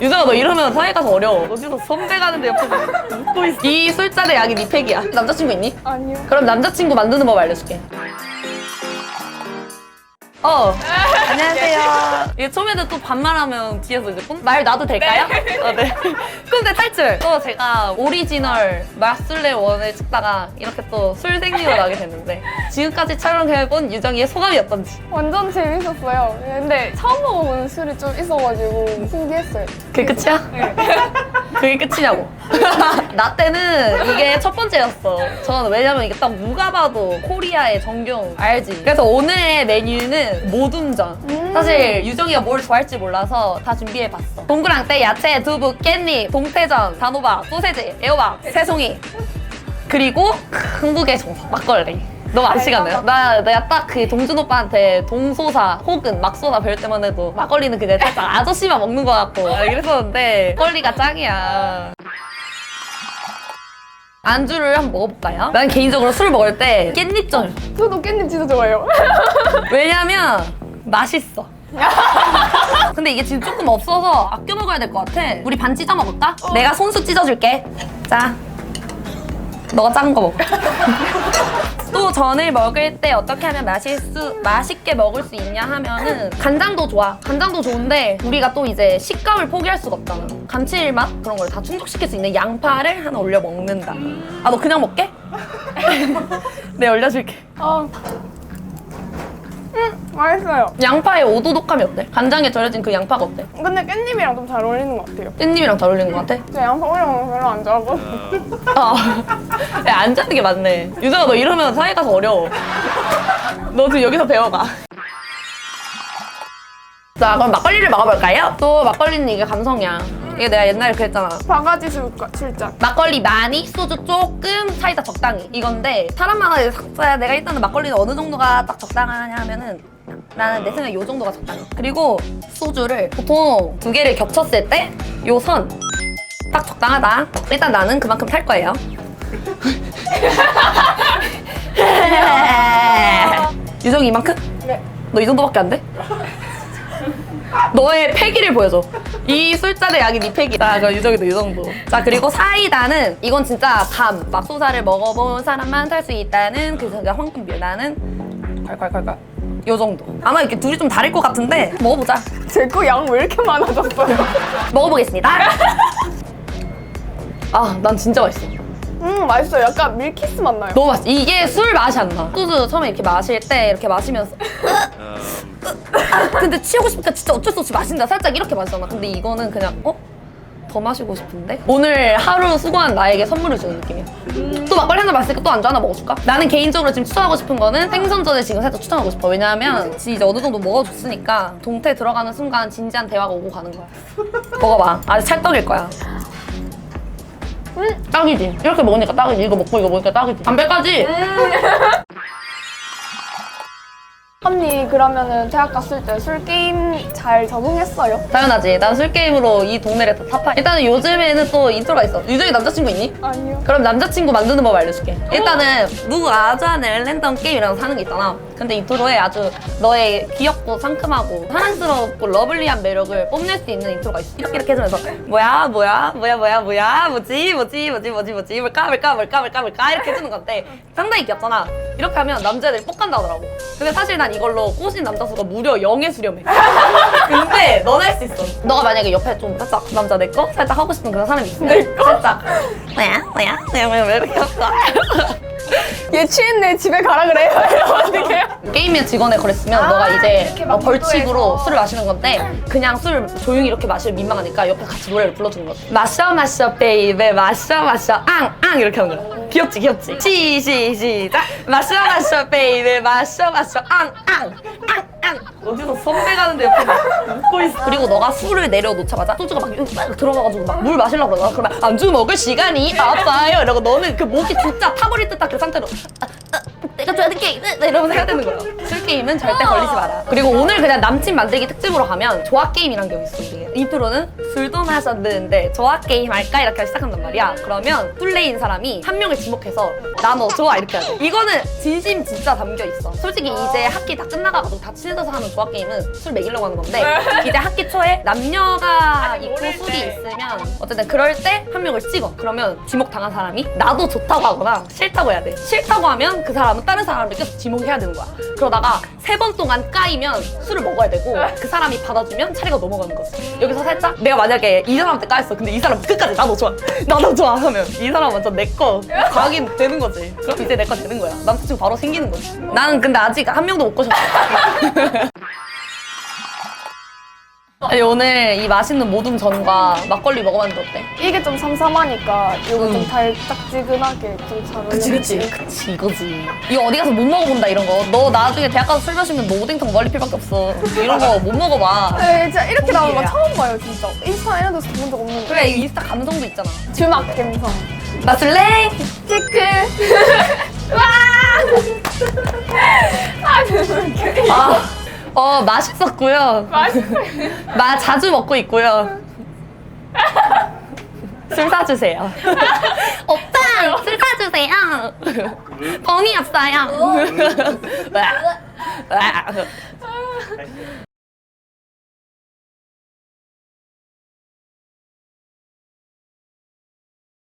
유정아 너 이러면 사이가 더 어려워 어디서 선배 가는데 옆에서 웃고 있어 이 술잔의 약이 네 팩이야 남자친구 있니? 아니요. 그럼 남자친구 만드는 법 알려줄게 어 안녕하세요 이게 처음에는 또 반말하면 뒤에서 이제 꼰- 말 놔도 될까요? 어, 네 꼰대 탈출 또 제가 오리지널 마술레 원을 찍다가 이렇게 또 술 생리가 나게 됐는데 지금까지 촬영해본 유정이의 소감이 어떤지 완전 재밌었어요. 근데 처음 먹어보는 술이 좀 있어가지고 신기했어요. 그게 끝이야? 그게 끝이냐고. 나 때는 이게 첫 번째였어. 저는 왜냐면 이게 딱 누가 봐도 코리아의 정경 알지? 그래서 오늘의 메뉴는 모둠전. 사실 유정이가 뭘 좋아할지 몰라서 다 준비해봤어. 동그랑떼, 야채, 두부, 깻잎, 동태전, 단호박, 소세지, 애호박, 새송이. 그리고 한국의 정석 막걸리. 너무 아시겠나요? 나 내가 딱 그 동준 오빠한테 동소사 혹은 막소사 배울 때만 해도 막걸리는 그냥 살짝 아저씨만 먹는 것 같고 그랬었는데 막걸리가 짱이야. 안주를 한번 먹어볼까요? 난 개인적으로 술 먹을 때 깻잎전. 저도 깻잎 진짜 좋아해요. 왜냐면 맛있어. 근데 이게 지금 조금 없어서 아껴 먹어야 될 것 같아. 우리 반 찢어 먹을까? 내가 손수 찢어줄게. 자, 너가 작은 거 먹어. 또 전을 먹을 때 어떻게 하면 맛있 수, 맛있게 먹을 수 있냐 하면은 간장도 좋아. 간장도 좋은데 우리가 또 이제 식감을 포기할 수가 없잖아. 감칠맛 그런 걸 다 충족시킬 수 있는 양파를 하나 올려 먹는다. 아, 너 그냥 먹게? 네, 올려줄게. 아. 음, 맛있어요. 양파의 오도독함이 어때? 간장에 절여진 그 양파가 어때? 근데 깻잎이랑 좀 잘 어울리는 것 같아요. 깻잎이랑 잘 어울리는 것 같아? 제가 양파 오래 먹는 거 별로 안 좋아하거든요. 어. 야, 안 잡는 게 맞네. 유정아, 너 이러면 사이가 더 어려워. 너 지금 여기서 배워가. 자, 그럼 막걸리를 먹어볼까요? 또 막걸리는 이게 감성이야. 이게 내가 옛날에 그랬잖아. 바가지 술까 술잔. 막걸리 많이, 소주 조금, 사이다 적당히. 이건데, 사람마다 이제 각자 내가 일단은 막걸리는 어느 정도가 딱 적당하냐 하면은 나는 내 생각에 요 정도가 적당해. 그리고 소주를 보통 두 개를 겹쳤을 때 요 선. 딱 적당하다. 일단 나는 그만큼 탈 거예요. 유정이 이만큼? 네. 너 이 정도밖에 안 돼? 너의 패기를 보여줘. 이 술잔의 약이 네. 자, 그럼 유정이도 이 정도. 자, 그리고 사이다는 이건 진짜 밤 맙소사를 먹어본 사람만 탈 수 있다는 그 그러니까 황금비. 나는 콸콸콸콸. 요 정도. 아마 이렇게 둘이 좀 다를 것 같은데 먹어보자. 제 거 양 왜 이렇게 많아졌어요? 먹어보겠습니다. 아, 난 진짜 맛있어. 음, 맛있어요. 약간 밀키스 맛 나요. 너무 맛있어. 이게 술 맛이 안 나. 소주 처음에 이렇게 마실 때 이렇게 마시면서 근데 취하고 싶으니까 진짜 어쩔 수 없이 마신다. 살짝 이렇게 마시잖아. 근데 이거는 그냥 어? 더 마시고 싶은데? 오늘 하루 수고한 나에게 선물을 주는 느낌이야. 또 막걸리 한잔 마시니까 또 안주 하나 먹어줄까? 나는 개인적으로 지금 추천하고 싶은 거는 생선전을 지금 살짝 추천하고 싶어. 왜냐하면 지금 이제 어느 정도 먹어줬으니까 동태 들어가는 순간 진지한 대화가 오고 가는 거야. 먹어봐. 아직 찰떡일 거야. 음, 딱이지. 이렇게 먹으니까 딱이지. 이거 먹고 이거 먹으니까 딱이지. 담배까지. 언니 그러면은 대학 갔을 때 술 게임 잘 적응했어요? 당연하지. 난 술 게임으로 이 동네를 다 타파. 일단은 요즘에는 또 인트로가 있어. 유정이 남자친구 있니? 아니요. 그럼 남자친구 만드는 법 알려줄게. 일단은 누가 아주 하는 랜덤 게임이라고 사는 게 있잖아. 근데 인트로에 아주 너의 귀엽고 상큼하고 사랑스럽고 러블리한 매력을 뽐낼 수 있는 인트로가 있어. 이렇게 이렇게 해주면서 뭐야 뭐야 뭐야 뭐야 뭐야 뭐지 뭐지 뭐지 뭐지 뭐지 뭘까 뭘까 뭘까 뭘까 뭘까 이렇게 해주는 건데 상당히 귀엽잖아. 이렇게 하면 남자들이 뻑 간다 하더라고. 근데 사실 난 이걸로 꼬신 남자 수가 무려 0에 수렴해. 근데 넌 할 수 있어. 너가 만약에 옆에 좀 살짝 그 남자 내 거 살짝 하고 싶은 그런 사람이 거? 살짝 뭐야 뭐야 뭐야 뭐야 왜 이렇게 했어? 얘 취했네. 집에 가라 그래 게임의 직원에 그랬으면 아, 너가 이제 이렇게 막 어, 벌칙으로. 술을 마시는 건데 그냥 술 조용히 이렇게 마시면 민망하니까 옆에 같이 노래를 불러주는 거지. 마셔 마셔 베이베 마셔 마셔. 앙앙 이렇게 하는 거야. 귀엽지 귀엽지? 시시 시작. 마셔 마셔 베이베 마셔 마셔. 앙앙. 앙앙. 어디서 선배 가는데 옆에 막 웃고 있어. 그리고 너가 술을 내려놓자마자 소주가 막 여기 막 들어가가지고 막 물 마시려고 그러잖아. 그러면 안주 먹을 시간이 없어요. 이러고 너는 그 목이 진짜 타버릴 듯한 그 상태로. 아, 아, 내가 될 게임 이러면서 해야 되는 거야 술 게임은 절대 걸리지 마라. 그리고 오늘 그냥 남친 만들기 특집으로 가면 조합 게임이란 게 있어 이게. 인트로는 술도 마셨는데 조합 게임 할까? 이렇게 시작한단 말이야. 그러면 술래인 사람이 한 명을 지목해서 나 너 좋아 이렇게 해야 돼. 이거는 진심 진짜 담겨 있어. 솔직히 이제 학기 다 끝나가지고 다 친해져서 하는 조합 게임은 술 먹이려고 하는 건데 이제 학기 초에 남녀가 있고 모를 술이 때. 있으면 어쨌든 그럴 때 한 명을 찍어. 그러면 지목 당한 사람이 나도 좋다고 하거나 싫다고 해야 돼. 싫다고 하면 그 사람 은 다른 사람을 계속 지목해야 되는 거야. 그러다가 세 번 동안 까이면 술을 먹어야 되고 그 사람이 받아주면 차례가 넘어가는 거지. 여기서 살짝 내가 만약에 이 사람한테 까였어. 근데 이 사람 끝까지 나도 좋아. 나도 좋아 하면 이 사람 완전 내거 가긴 되는 거지. 그럼 이제 내 거 되는 거야. 남자친구 바로 생기는 거지. 나는 근데 아직 한 명도 못 꼬셨어 아니 오늘 이 맛있는 모둠 전과 막걸리 먹어봤는데 어때? 이게 좀 삼삼하니까 이거 음. 좀 달짝지근하게 좀 잘 어울려. 그치 그치 그치 이거지 이거 어디 가서 못 먹어본다 이런 거 너 나중에 대학 가서 술 마시면 너 오뎅탕 멀리필밖에 없어 이런 거 못 먹어봐 네, 진짜 이렇게 나오는 거. 처음 봐요, 진짜. 인스타 이런 데서 본 적 없는데. 그래 이 인스타 감성도 있잖아 주막 감성. 마술래? 체크. 와! 아, 아, 어 맛있었고요. 마 자주 먹고 있고요. 술 사주세요. 오빠 술 사주세요. 돈이 없어요. 와, 와.